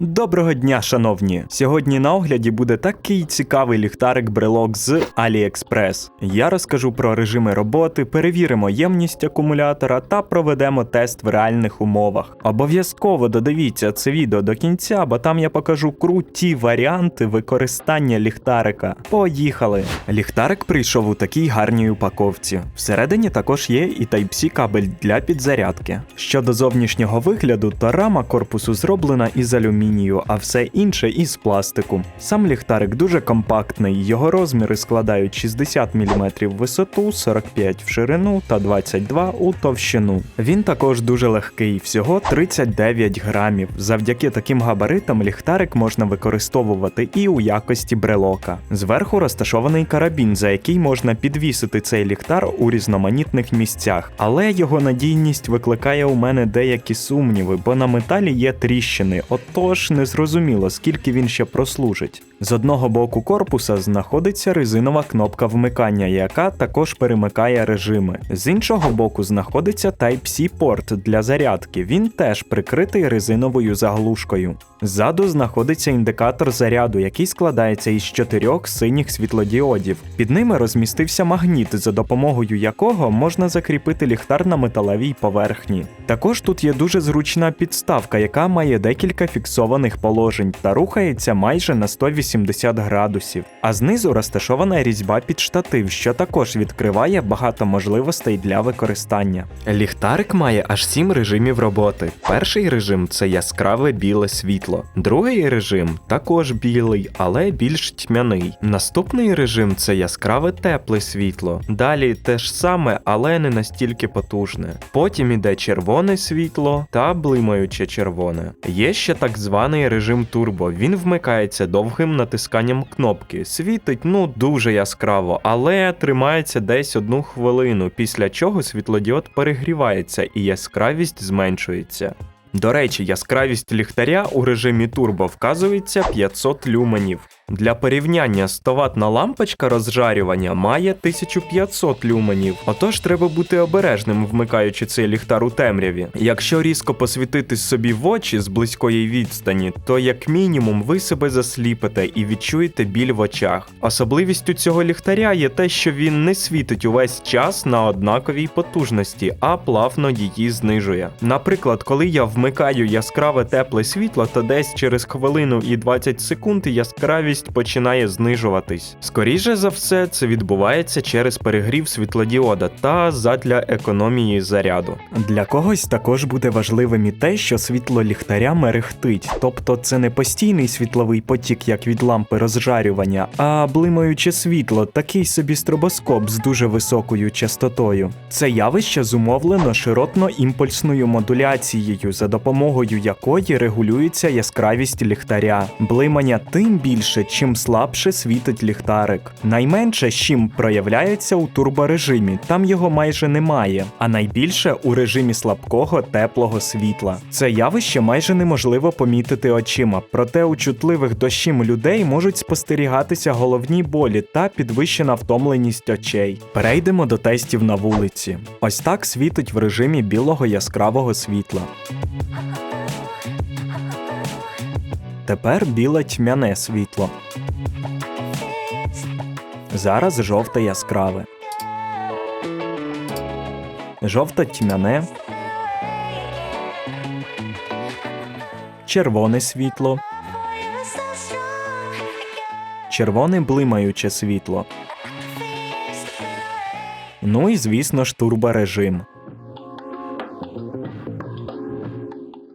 Доброго дня, шановні! Сьогодні на огляді буде такий цікавий ліхтарик брелок з AliExpress. Я розкажу про режими роботи, перевіримо ємність акумулятора та проведемо тест в реальних умовах. Обов'язково додивіться це відео до кінця, бо там я покажу круті варіанти використання ліхтарика. Поїхали! Ліхтарик прийшов у такій гарній упаковці. Всередині також є і Type-C кабель для підзарядки. Щодо зовнішнього вигляду, то рама корпусу зроблена із алюмінію, а все інше із пластику. Сам ліхтарик дуже компактний, його розміри складають 60 мм в висоту, 45 в ширину та 22 у товщину. Він також дуже легкий, всього 39 грамів. Завдяки таким габаритам ліхтарик можна використовувати і у якості брелока. Зверху розташований карабін, за який можна підвісити цей ліхтар у різноманітних місцях, але його надійність викликає у мене деякі сумніви, бо на металі є тріщини, отож незрозуміло, скільки він ще прослужить. З одного боку корпуса знаходиться резинова кнопка вмикання, яка також перемикає режими. З іншого боку знаходиться Type-C порт для зарядки. Він теж прикритий резиновою заглушкою. Ззаду знаходиться індикатор заряду, який складається із чотирьох синіх світлодіодів. Під ними розмістився магніт, за допомогою якого можна закріпити ліхтар на металевій поверхні. Також тут є дуже зручна підставка, яка має декілька фіксованих положень та рухається майже на 180 градусів. А знизу розташована різьба під штатив, що також відкриває багато можливостей для використання. Ліхтарик має аж 7 режимів роботи. Перший режим це яскраве біле світло. Другий режим також білий, але більш тьмяний. Наступний режим це яскраве тепле світло. Далі те ж саме, але не настільки потужне. Потім іде червоне світло та блимаюче червоне. Є ще так званий режим турбо. Він вмикається довгим натисканням кнопки. Світить ну дуже яскраво, але тримається десь одну хвилину, після чого світлодіод перегрівається і яскравість зменшується. До речі, яскравість ліхтаря у режимі турбо вказується 500 люменів. Для порівняння 100 ватна лампочка розжарювання має 1500 люменів. Отож треба бути обережним, вмикаючи цей ліхтар у темряві. Якщо різко посвітити собі в очі з близької відстані, то як мінімум ви себе засліпите і відчуєте біль в очах. Особливістю цього ліхтаря є те, що він не світить увесь час на однаковій потужності, а плавно її знижує. Наприклад, коли я вмикаю яскраве тепле світло, то десь через хвилину і 20 секунд яскравість починає знижуватись. Скоріше за все, це відбувається через перегрів світлодіода та задля економії заряду. Для когось також буде важливим і те, що світло ліхтаря мерехтить, тобто це не постійний світловий потік, як від лампи розжарювання, а блимаюче світло, такий собі стробоскоп з дуже високою частотою. Це явище зумовлено широтно-імпульсною модуляцією, за допомогою якої регулюється яскравість ліхтаря. Блимання тим більше, чим слабше світить ліхтарик. Найменше чим проявляється у турборежимі, там його майже немає, а найбільше у режимі слабкого теплого світла. Це явище майже неможливо помітити очима, проте у чутливих до щим людей можуть спостерігатися головні болі та підвищена втомленість очей. Перейдемо до тестів на вулиці. Ось так світить в режимі білого яскравого світла. Тепер біле тьмяне світло. Зараз жовте яскраве. Жовте тьмяне. Червоне світло. Червоне блимаюче світло. Ну і звісно ж турборежим.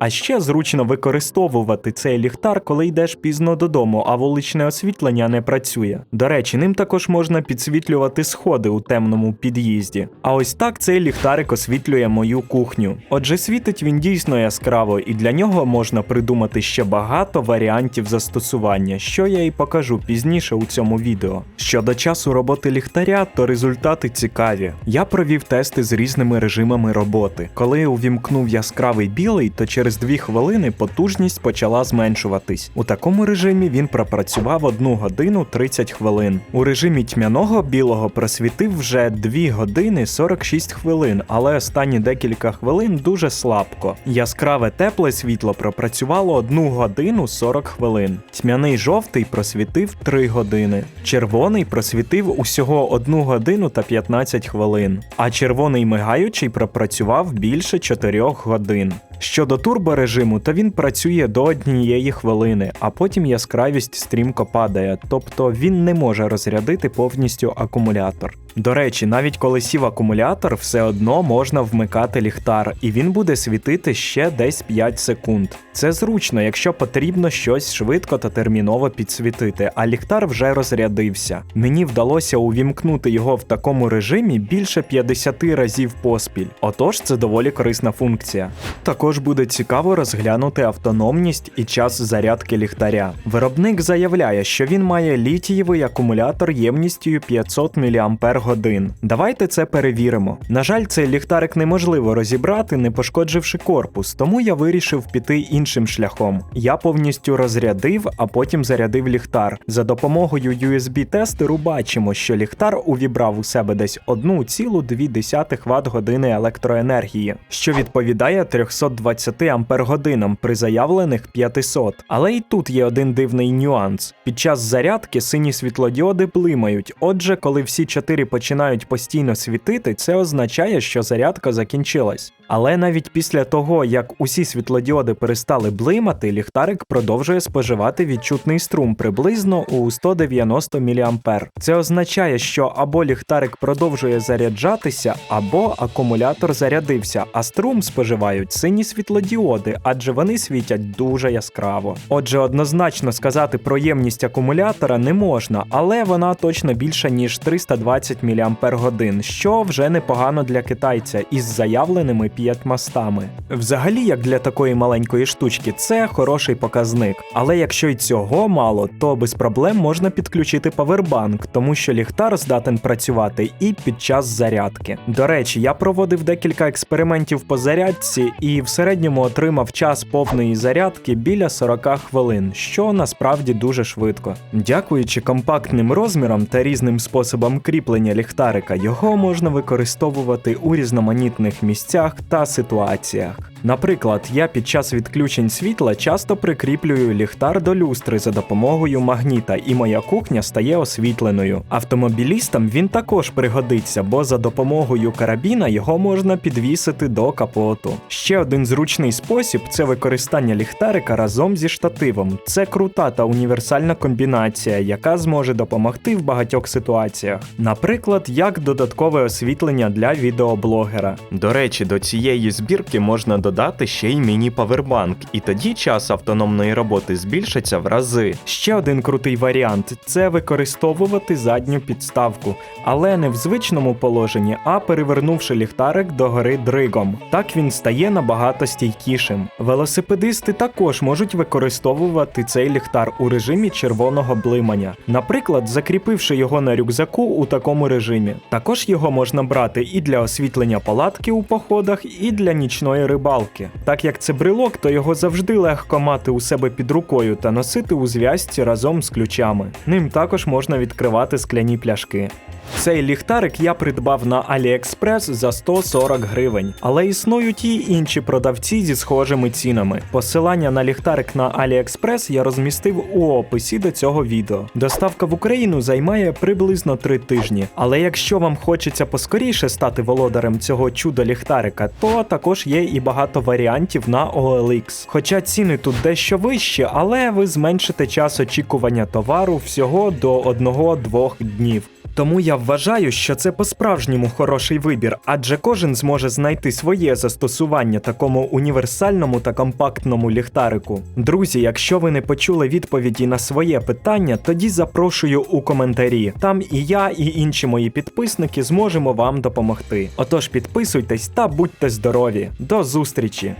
А ще зручно використовувати цей ліхтар, коли йдеш пізно додому, а вуличне освітлення не працює. До речі, ним також можна підсвітлювати сходи у темному під'їзді. А ось так цей ліхтарик освітлює мою кухню. Отже, світить він дійсно яскраво, і для нього можна придумати ще багато варіантів застосування, що я і покажу пізніше у цьому відео. Щодо часу роботи ліхтаря, то результати цікаві. Я провів тести з різними режимами роботи. Коли увімкнув яскравий білий, то через через 2 хвилини потужність почала зменшуватись. У такому режимі він пропрацював 1 годину 30 хвилин. У режимі тьмяного білого просвітив вже 2 години 46 хвилин, але останні декілька хвилин дуже слабко. Яскраве тепле світло пропрацювало 1 годину 40 хвилин. Тьмяний жовтий просвітив 3 години. Червоний просвітив усього 1 годину та 15 хвилин. А червоний мигаючий пропрацював більше 4 годин. Щодо турборежиму, то він працює до однієї хвилини, а потім яскравість стрімко падає, тобто він не може розрядити повністю акумулятор. До речі, навіть коли сів акумулятор, все одно можна вмикати ліхтар, і він буде світити ще десь 5 секунд. Це зручно, якщо потрібно щось швидко та терміново підсвітити, а ліхтар вже розрядився. Мені вдалося увімкнути його в такому режимі більше 50 разів поспіль. Отож, це доволі корисна функція. Також буде цікаво розглянути автономність і час зарядки ліхтаря. Виробник заявляє, що він має літієвий акумулятор ємністю 500 мАч. Давайте це перевіримо. На жаль, цей ліхтарик неможливо розібрати, не пошкодживши корпус, тому я вирішив піти іншим шляхом. Я повністю розрядив, а потім зарядив ліхтар. За допомогою USB-тестеру бачимо, що ліхтар увібрав у себе десь 1,2 Вт години електроенергії, що відповідає 300 220 ампергодинам при заявлених 500. Але і тут є один дивний нюанс: під час зарядки сині світлодіоди блимають. Отже, коли всі чотири починають постійно світити, це означає, що зарядка закінчилась. Але навіть після того, як усі світлодіоди перестали блимати, ліхтарик продовжує споживати відчутний струм приблизно у 190 мА. Це означає, що або ліхтарик продовжує заряджатися, або акумулятор зарядився, а струм споживають сині світлодіоди, адже вони світять дуже яскраво. Отже, однозначно сказати про ємність акумулятора не можна, але вона точно більша ніж 320 мАч, що вже непогано для китайця із заявленими 5 мостами. Взагалі, як для такої маленької штучки, це хороший показник. Але якщо й цього мало, то без проблем можна підключити павербанк, тому що ліхтар здатен працювати і під час зарядки. До речі, я проводив декілька експериментів по зарядці і в середньому отримав час повної зарядки біля 40 хвилин, що насправді дуже швидко. Дякуючи компактним розмірам та різним способам кріплення ліхтарика, його можна використовувати у різноманітних місцях та ситуаціях. Наприклад, я під час відключень світла часто прикріплюю ліхтар до люстри за допомогою магніта, і моя кухня стає освітленою. Автомобілістам він також пригодиться, бо за допомогою карабіна його можна підвісити до капоту. Ще один зручний спосіб це використання ліхтарика разом зі штативом. Це крута та універсальна комбінація, яка зможе допомогти в багатьох ситуаціях. Наприклад, як додаткове освітлення для відеоблогера. До речі, до цієї збірки можна додати ще й міні-павербанк, і тоді час автономної роботи збільшиться в рази. Ще один крутий варіант це використовувати задню підставку, але не в звичному положенні, а перевернувши ліхтарик догори дригом. Так він стає набагато стійкішим. Велосипедисти також можуть використовувати цей ліхтар у режимі червоного блимання, наприклад, закріпивши його на рюкзаку у такому режимі. Також його можна брати і для освітлення палатки у походах, і для нічної рибалки. Так як це брелок, то його завжди легко мати у себе під рукою та носити у зв'язці разом з ключами. Ним також можна відкривати скляні пляшки. Цей ліхтарик я придбав на AliExpress за 140 гривень, але існують і інші продавці зі схожими цінами. Посилання на ліхтарик на AliExpress я розмістив у описі до цього відео. Доставка в Україну займає приблизно 3 тижні. Але якщо вам хочеться поскоріше стати володарем цього чудо ліхтарика, то також є і багато варіантів на OLX. Хоча ціни тут дещо вищі, але ви зменшите час очікування товару всього до 1-2 днів. Тому я вважаю, що це по-справжньому хороший вибір, адже кожен зможе знайти своє застосування такому універсальному та компактному ліхтарику. Друзі, якщо ви не почули відповіді на своє питання, тоді запрошую у коментарі. Там і я, і інші мої підписники зможемо вам допомогти. Отож, підписуйтесь та будьте здорові. До зустрічі!